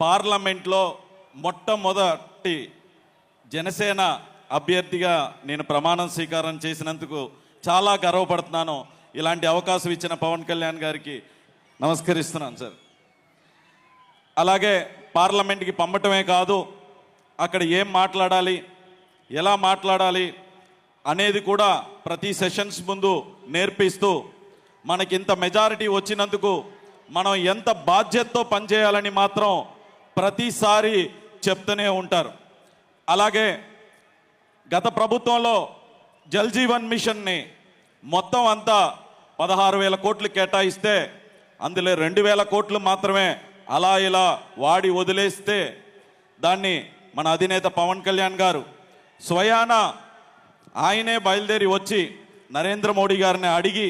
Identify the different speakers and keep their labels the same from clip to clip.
Speaker 1: పార్లమెంట్లో మొట్టమొదటి జనసేన అభ్యర్థిగా నేను ప్రమాణం స్వీకారం చేసినందుకు చాలా గర్వపడుతున్నాను. ఇలాంటి అవకాశం ఇచ్చిన పవన్ కళ్యాణ్ గారికి నమస్కరిస్తున్నాను సార్. అలాగే పార్లమెంట్కి పంపటమే కాదు అక్కడ ఏం మాట్లాడాలి ఎలా మాట్లాడాలి అనేది కూడా ప్రతి సెషన్స్ ముందు నేర్పిస్తూ మనకి ఇంత మెజారిటీ వచ్చినందుకు మనం ఎంత బాధ్యతతో పనిచేయాలని మాత్రం ప్రతిసారి చెప్తూనే ఉంటారు. అలాగే గత ప్రభుత్వంలో జల్ జీవన్ మిషన్ని మొత్తం అంతా పదహారు వేల కోట్లు కేటాయిస్తే అందులో రెండు వేల కోట్లు మాత్రమే అలా ఇలా వాడి వదిలేస్తే దాన్ని మన అధినేత పవన్ కళ్యాణ్ గారు స్వయాన ఆయనే బయలుదేరి వచ్చి నరేంద్ర మోడీ గారిని అడిగి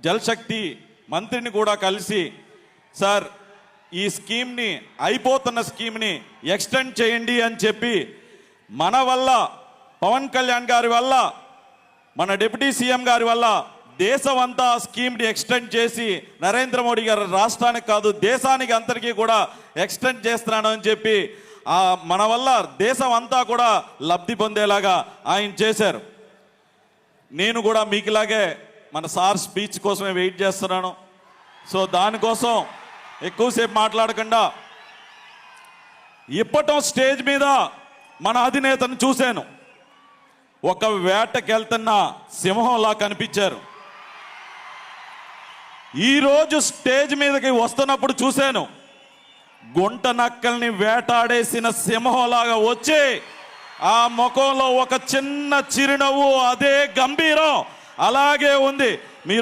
Speaker 1: జలశక్తి మంత్రిని కూడా కలిసి సార్ ఈ స్కీమ్ని అయిపోతున్న స్కీమ్ని ఎక్స్టెండ్ చేయండి అని చెప్పి మన వల్ల పవన్ కళ్యాణ్ గారి వల్ల మన డిప్యూటీ సీఎం గారి వల్ల దేశం అంతా స్కీమ్ని ఎక్స్టెండ్ చేసి నరేంద్ర మోడీ గారు రాష్ట్రానికి కాదు దేశానికి అందరికీ కూడా ఎక్స్టెండ్ చేస్తున్నాను అని చెప్పి మన వల్ల దేశం అంతా కూడా లబ్ధి పొందేలాగా ఆయన చేశారు. నేను కూడా మీకులాగే మన సార్ స్పీచ్ కోసమే వెయిట్ చేస్తున్నాను. సో దానికోసం ఎక్కువసేపు మాట్లాడకుండా ఇప్పటం స్టేజ్ మీద మన అధినేతను చూశాను. ఒక వేటకెళ్తున్న సింహంలా కనిపించారు. ఈరోజు స్టేజ్ మీదకి వస్తున్నప్పుడు చూశాను. గుంట నక్కల్ని వేటాడేసిన సింహంలాగా వచ్చి ఆ ముఖంలో ఒక చిన్న చిరునవ్వు అదే గంభీరం అలాగే ఉంది.